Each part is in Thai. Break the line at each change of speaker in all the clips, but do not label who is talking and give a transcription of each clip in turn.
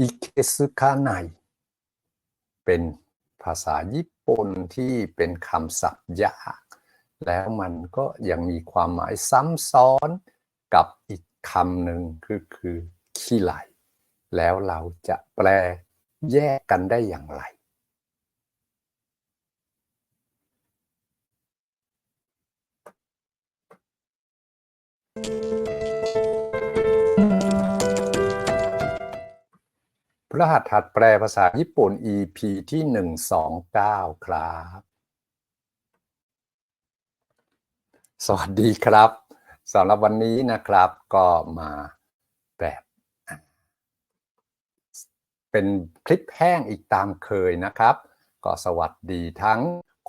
อิเคซึคาไนเป็นภาษาญี่ปุ่นที่เป็นคำศัพท์ยากแล้วมันก็ยังมีความหมายซ้ำซ้อนกับอีกคำหนึ่งคือคือขี้ไหล แล้วเราจะแปลแยกกันได้อย่างไร พระหัตถ์แปลภาษาญี่ปุ่น EP ที่129ครับ สวัสดีครับสำหรับวันนี้นะครับก็มาแบบ เป็นคลิปแห้งอีกตามเคยนะครับ ก็สวัสดีทั้ง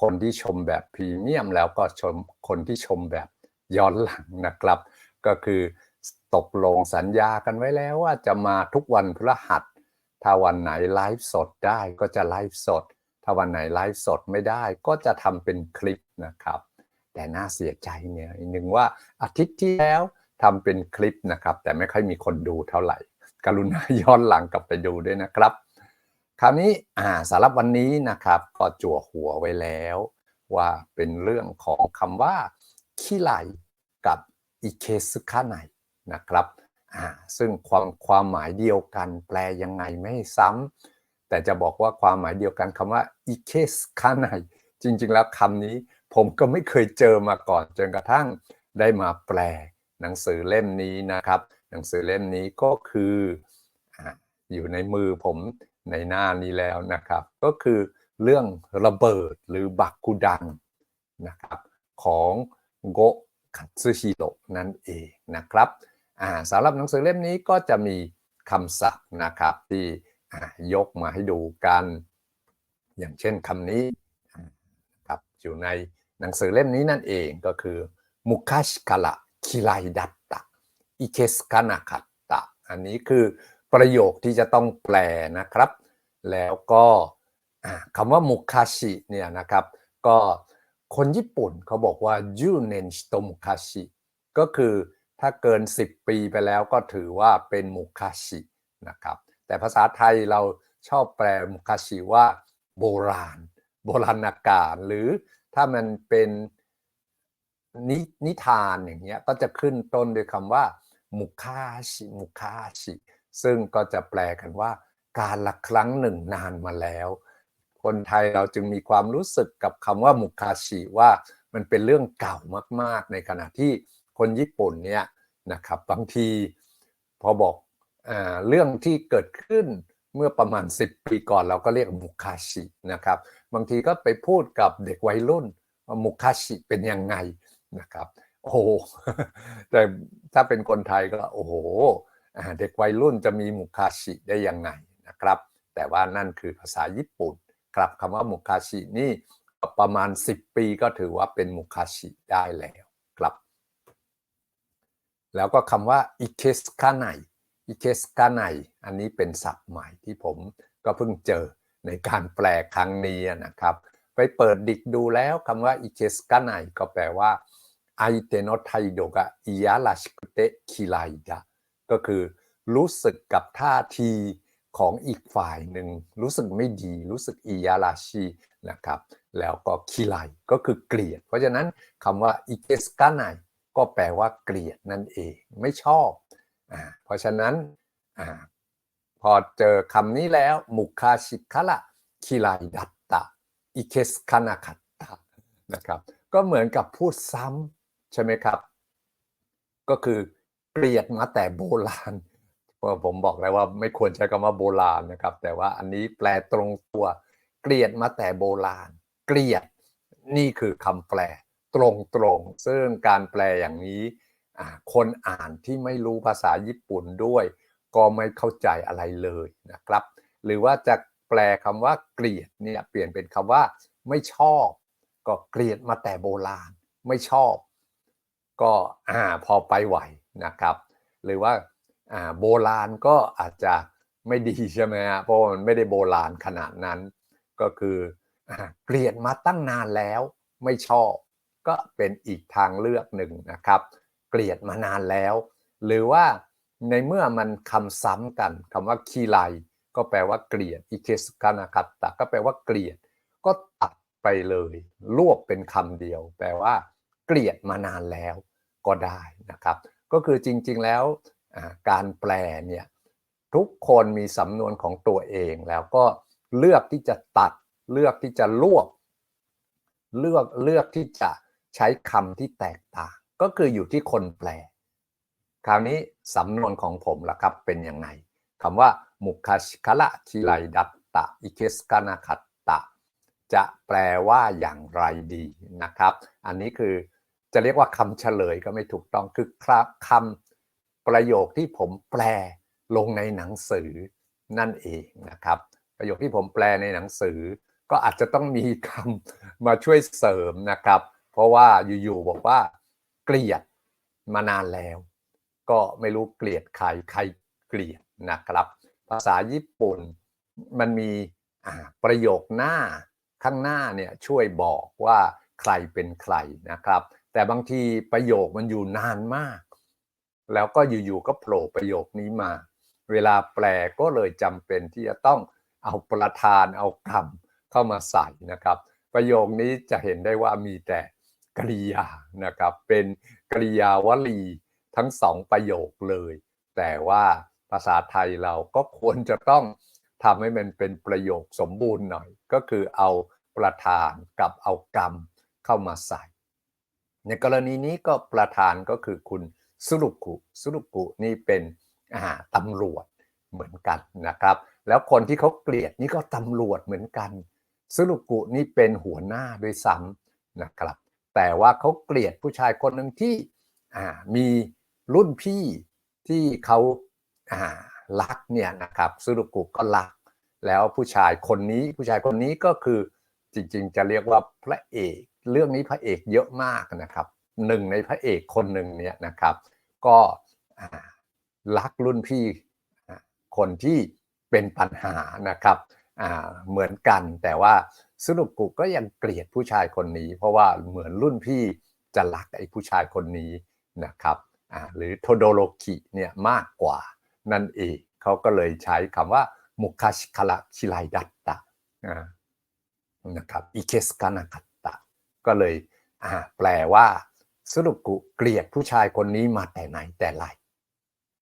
คนที่ชมแบบพรีเมียมแล้วก็ชมคนที่ชมแบบย้อนหลังนะครับ ก็คือตกลงสัญญากันไว้แล้วว่าจะมาทุกวันพฤหัส ถ้าวันไหนไลฟ์สดได้ก็จะไลฟ์สด ถ้าวันไหนไลฟ์สดไม่ได้ก็จะทำเป็นคลิปนะครับ แต่น่าเสียใจเนี่ยหนึ่งว่าอาทิตย์ที่แล้วทำเป็นคลิปนะครับ แต่ไม่ค่อยมีคนดูเท่าไหร่ กรุณาย้อนหลังกลับไปดูด้วยนะครับ คราวนี้อ่าสำหรับวันนี้นะครับก็จั่วหัวไว้แล้ว ว่าเป็นเรื่องของคำว่าขี้ไหลกับอิเคซึคาไนนะครับ ซึ่งความความหมายเดียวกันแปลยังไงไม่ซ้ำแต่จะบอกว่าความหมายเดียวกันคำว่าอิเคซึคาไนจริง ๆ แล้วคำนี้ผมก็ไม่เคยเจอมาก่อนจนกระทั่งได้มาแปล หนังสือเล่มนี้นะครับ หนังสือเล่มนี้ก็คืออยู่ในมือผมในหน้านี้แล้วนะครับ ก็คือเรื่องระเบิดหรือบักกุดังนะครับของโกคัตสึฮิโรนั่นเองนะครับ สำหรับหนังสือเล่มนี้ก็จะมีคำศัพท์นะครับที่ยกมาให้ดูกัน อย่างเช่นคำนี้ครับอยู่ในหนังสือเล่มนี้นั่นเองก็คือมุคาชิคาระคิไลดัตตะอิเคสกานาคัตตะอันนี้คือประโยคที่จะต้องแปลนะครับ แล้วก็คำว่ามุคาชิเนี่ยนะครับ ก็คนญี่ปุ่นเขาบอกว่ายูเนนชิโตมุคาชิก็คือ ถ้าเกิน 10 ปีไปแล้วก็ถือว่าเป็นมุคาชินะครับ แต่ภาษาไทยเราชอบแปลมุคาชิว่าโบราณ โบราณการหรือถ้ามันเป็นนนิทานอย่างเงี้ยก็จะขึ้นต้นด้วยคำว่า มุคาชิมุคาชิซึ่งก็จะแปลกันว่า การละครั้งหนึ่งนานมาแล้ว คนไทยเราจึงมีความรู้สึกกับคำว่ามุคาชิว่ามันเป็นเรื่องเก่ามาก ๆ ในขณะที่ คนญี่ปุ่นเนี่ยนะครับบางทีพอบอกอเรื่องที่เกิดขึ้นเมื่อประมาณ 10 ปีก่อนเราก็เรียกมุคาชินะครับ บางทีก็ไปพูดกับเด็กวัยรุ่นว่ามุคาชิเป็นยังไงนะครับ โอ้แต่ถ้าเป็นคนไทยก็โอ้โหเด็กวัยรุ่นจะมีมุคาชิได้ยังไงนะครับ แต่ว่านั่นคือภาษาญี่ปุ่นครับคำว่ามุคาชินี่ประมาณ 10 ปีก็ถือว่าเป็นมุคาชิได้แล้ว แล้วก็คำว่าอิเคสคาไนอิเคสกาไนอันนี้เป็นศัพท์ใหม่ที่ผมก็เพิ่งเจอในการแปลครั้งนี้นะครับ ไปเปิดดิกดูแล้วคำว่าอิเคสกาไนก็แปลว่าไอเตโนไทโดกะอิยาลาชิกุเตะคิไลดะก็คือรู้สึกกับท่าทีของอีกฝ่ายหนึ่งรู้สึกไม่ดีรู้สึกอิยาลาชินะครับ แล้วก็คิไลก็คือเกลียด เพราะฉะนั้นคำว่าอิเคสกาไน ก็แปลว่าเกลียดนั่นเองไม่ชอบเพราะฉะนั้นอพอเจอคำนี้แล้วมุคาชิคาระคิไลดัตตะอิเคสคานาคัตตะนะครับก็เหมือนกับพูดซ้ำใช่ไหมครับ ก็คือเกลียดมาแต่โบราณผมบอกแล้วว่าไม่ควรใช้คำว่าโบราณนะครับ แต่ว่าอันนี้แปลตรงตัวเกลียดมาแต่โบราณ เกลียดนี่คือคำแปล ตรงๆ ซึ่งการแปลอย่างนี้คนอ่านที่ไม่รู้ภาษาญี่ปุ่นด้วย ก็ไม่เข้าใจอะไรเลยนะครับ หรือว่าจะแปลคำว่าเกลียดเนี่ยเปลี่ยนเป็นคำว่าไม่ชอบ ก็เกลียดมาแต่โบราณ ไม่ชอบ ก็อ่าพอไปไหวนะครับ หรือว่าอ่าโบราณก็อาจจะไม่ดีใช่ไหมฮะเพราะมันไม่ได้โบราณขนาดนั้น ก็คืออ่าเกลียดมาตั้งนานแล้วไม่ชอบ ก็เป็นอีกทางเลือกหนึ่งนะครับ เกลียดมานานแล้ว หรือว่าในเมื่อมันคำซ้ำกันคำว่าคีไลก็แปลว่าเกลียดอิเคสกานาคัตตะก็แปลว่าเกลียด ก็ตัดไปเลย รวบเป็นคำเดียว แปลว่าเกลียดมานานแล้วก็ได้นะครับ ก็คือจริงๆแล้วการแปลเนี่ยทุกคนมีสำนวนของตัวเองแล้วก็เลือกที่จะตัด เลือกที่จะรวบ เลือกเลือกที่จะ ใช้คำที่แตกต่าง ก็คืออยู่ที่คนแปล คราวนี้สำนวนของผมล่ะครับเป็นยังไงคำว่ามุคาชิคละชิไลดัตตะอิเคสกานาคัตตะ จะแปลว่าอย่างไรดีนะครับ อันนี้คือจะเรียกว่าคำเฉลยก็ไม่ถูกต้องคือคำประโยคที่ผมแปลลงในหนังสือนั่นเองนะครับ ประโยคที่ผมแปลในหนังสือ ก็อาจจะต้องมีคำมาช่วยเสริมนะครับ เพราะว่าอยู่ๆบอกว่าเกลียดมานานแล้ว ก็ไม่รู้เกลียดใครใครเกลียดนะครับ ภาษาญี่ปุ่นมันมีประโยคหน้าข้างหน้าเนี่ยช่วยบอกว่าใครเป็นใครนะครับ แต่บางทีประโยคมันอยู่นานมาก แล้วก็อยู่ๆก็โผล่ประโยคนี้มา เวลาแปลก็เลยจำเป็นที่จะต้องเอาประธานเอาคำเข้ามาใส่นะครับ ประโยคนี้จะเห็นได้ว่ามีแต่ กริยานะครับเป็นกริยาวลีทั้งสองประโยคเลย แต่ว่าภาษาไทยเราก็ควรจะต้องทำให้มันเป็นประโยคสมบูรณ์หน่อย ก็คือเอาประธานกับเอากรรมเข้ามาใส่ ในกรณีนี้ก็ประธานก็คือคุณสุรุกุสุรุกุนี่เป็นตำรวจเหมือนกันนะครับ แล้วคนที่เขาเกลียดนี่ก็ตำรวจเหมือนกันซุลุกุนี่เป็นหัวหน้าด้วยซ้ำนะครับ แต่ว่าเขาเกลียดผู้ชายคนหนึ่งที่มีรุ่นพี่ที่เขารักเนี่ยนะครับซุลุกุก็รัก แล้วผู้ชายคนนี้ผู้ชายคนนี้ก็คือจริงๆ จะเรียกว่าพระเอก เรื่องนี้พระเอกเยอะมากนะครับหนึ่งในพระเอกคนหนึ่งเนี่ยนะครับ ก็รักรุ่นพี่คนที่เป็นปัญหานะครับ เหมือนกันแต่ว่าสุนุกุก็ยังเกลียดผู้ชายคนนี้ เพราะว่าเหมือนรุ่นพี่จะรักไอ้ผู้ชายคนนี้นะครับหรือโทโดโรกิเนี่ยมากกว่านั่นเองเขาก็เลยใช้คำว่ามุคาชิคาระชิไลดัตตะนะครับอิเคสกานาคัตตะก็เลยแปลว่าสุนุกุเกลียดผู้ชายคนนี้มาแต่ไหนแต่ไร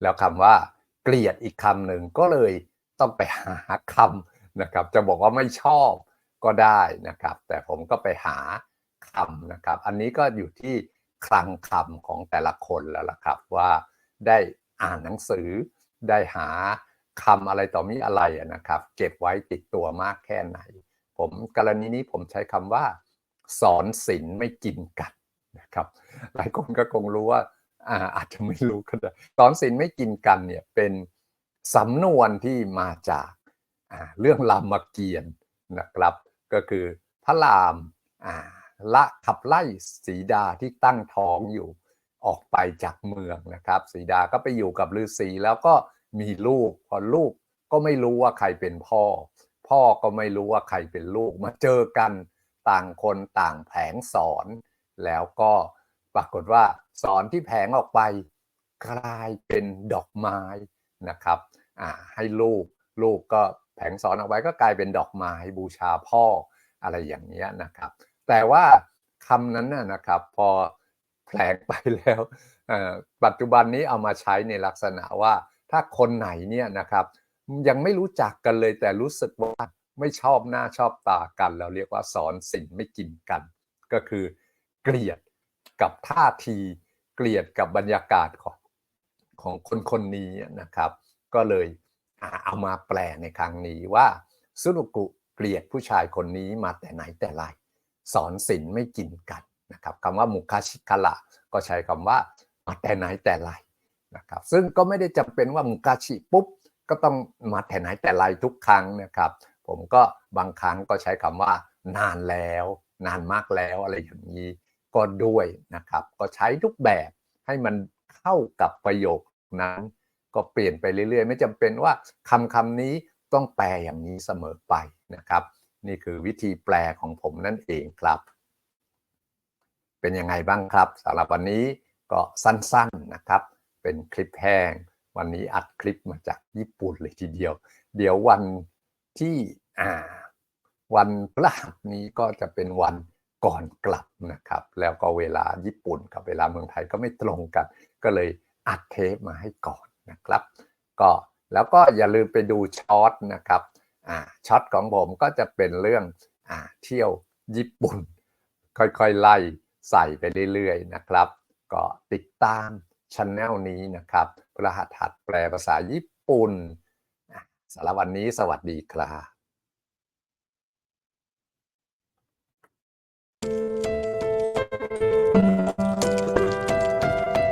แล้วคำว่า เกลียดอีกคำหนึ่งก็เลยต้องไปหาคำ นะครับจะบอกว่าไม่ชอบก็ได้นะครับ แต่ผมก็ไปหาคำนะครับ อันนี้ก็อยู่ที่คลังคำของแต่ละคนแล้วล่ะครับว่าได้อ่านหนังสือได้หาคำอะไรต่อมีอะไรนะครับ เก็บไว้ติดตัวมากแค่ไหน ผมกรณีนี้ผมใช้คำว่า สอนศิลไม่กินกันนะครับ หลายคนก็คงรู้ว่าอาจจะไม่รู้ก็ได้สอนศิลไม่กินกันเนี่ยเป็นสำนวนที่มาจาก เรื่องรามเกียรตินะครับ ก็คือพระรามละขับไล่สีดาที่ตั้งท้องอยู่ออกไปจากเมืองนะครับ สีดาก็ไปอยู่กับฤาษีแล้วก็มีลูก พอลูกก็ไม่รู้ว่าใครเป็นพ่อ พ่อก็ไม่รู้ว่าใครเป็นลูกมาเจอกันต่างคนต่างแผงสอน แล้วก็ปรากฏว่าสอนที่แผงออกไปกลายเป็นดอกไม้นะครับให้ลูกลูกก็ แผงสอนออกไปก็กลายเป็นดอกไม้บูชาพ่ออะไรอย่างนี้นะครับ แต่ว่าคำนั้นนะครับพอแผลงไปแล้วปัจจุบันนี้เอามาใช้ในลักษณะว่าถ้าคนไหนเนี่ยนะครับ ยังไม่รู้จักกันเลยแต่รู้สึกว่าไม่ชอบหน้าชอบตากัน เราเรียกว่าสอนสิ่งไม่กินกัน ก็คือเกลียดกับท่าทีเกลียดกับบรรยากาศของของคนคนนี้นะครับ ก็เลย เอามาแปลในครั้งนี้ว่าสุนุกุเกลียดผู้ชายคนนี้มาแต่ไหนแต่ไรสอนศิลไม่กินกันนะครับคำว่ามุคาชิคละก็ใช้คำว่ามาแต่ไหนแต่ไรนะครับซึ่งก็ไม่ได้จำเป็นว่ามุคาชิปุ๊บก็ต้องมาแต่ไหนแต่ไรทุกครั้งนะครับ ผมก็บางครั้งก็ใช้คำว่านานแล้ว นานมากแล้วอะไรอย่างนี้ก็ด้วยนะครับ ก็ใช้ทุกแบบให้มันเข้ากับประโยคนั้น ก็เปลี่ยนไปเรื่อยๆ ไม่จำเป็นว่าคำคำนี้ต้องแปลอย่างนี้เสมอไปนะครับ นี่คือวิธีแปลของผมนั่นเองครับ เป็นยังไงบ้างครับสำหรับวันนี้ก็สั้นๆนะครับ เป็นคลิปแห้ง วันนี้อัดคลิปมาจากญี่ปุ่นเลยทีเดียว เดี๋ยววันที่อ่าวันพฤหัสนี้ก็จะเป็นวันก่อนกลับนะครับ แล้วก็เวลาญี่ปุ่นกับเวลาเมืองไทยก็ไม่ตรงกัน ก็เลยอัดเทปมาให้ก่อน นะครับ ก็แล้วก็อย่าลืมไปดูช็อตนะครับช็อตของผมก็จะเป็นเรื่องอเที่ยวญี่ปุ่น ค่อยๆไล่ใส่ไปเรื่อยๆนะครับ ก็ติดตามชันแนลนี้นะครับรหัสหัดแปลภาษาญี่ปุ่นสารับวันนี้สวัสดีครับ